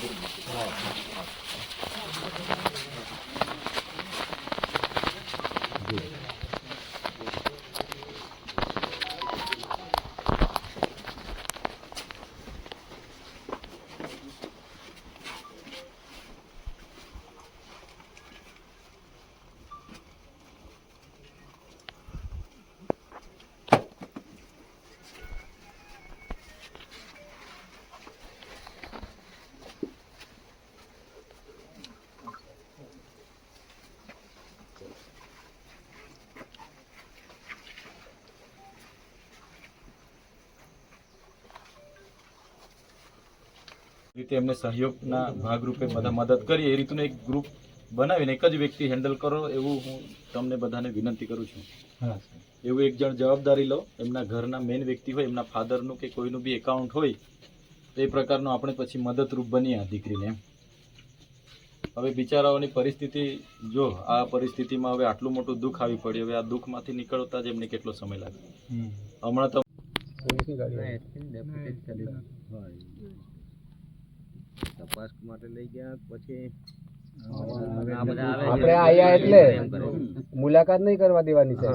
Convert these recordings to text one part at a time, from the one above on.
どうも。રીતે એમને સહયોગના ભાગરૂપે બધા મદદ કરીએ એ રીતનું એક ગ્રુપ બનાવીને એક જ વ્યક્તિ હેન્ડલ કરો એવું હું તમને બધાને વિનંતી કરું છું. એવું એક જણ જવાબદારી લો એમના ઘરના મેઇન વ્યક્તિ હોય એમના ફાધરનું કે કોઈનું બી એકાઉન્ટ હોય તો એ પ્રકારનું આપણે પછી મદદરૂપ બનીએ આ દીકરીને એમ. હવે બિચારાઓની પરિસ્થિતિ જો આ પરિસ્થિતિમાં હવે આટલું મોટું દુઃખ આવી પડ્યું હવે આ દુઃખમાંથી નીકળતા જ એમને કેટલો સમય લાગે. હમણાં તો તપાસ માટે લઈ ગયા પછી આપણે આયા એટલે મુલાકાત નહીં કરવા દેવાની છે.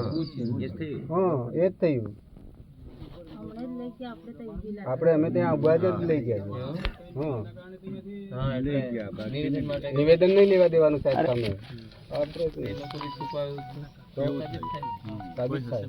હા એ જ થયું. આપણે અમે ત્યાં ઊભા જ લઈ ગયા છે નિવેદન નહીં. લેવા દેવાનું સાહેબ તમે. સાબિત થાય.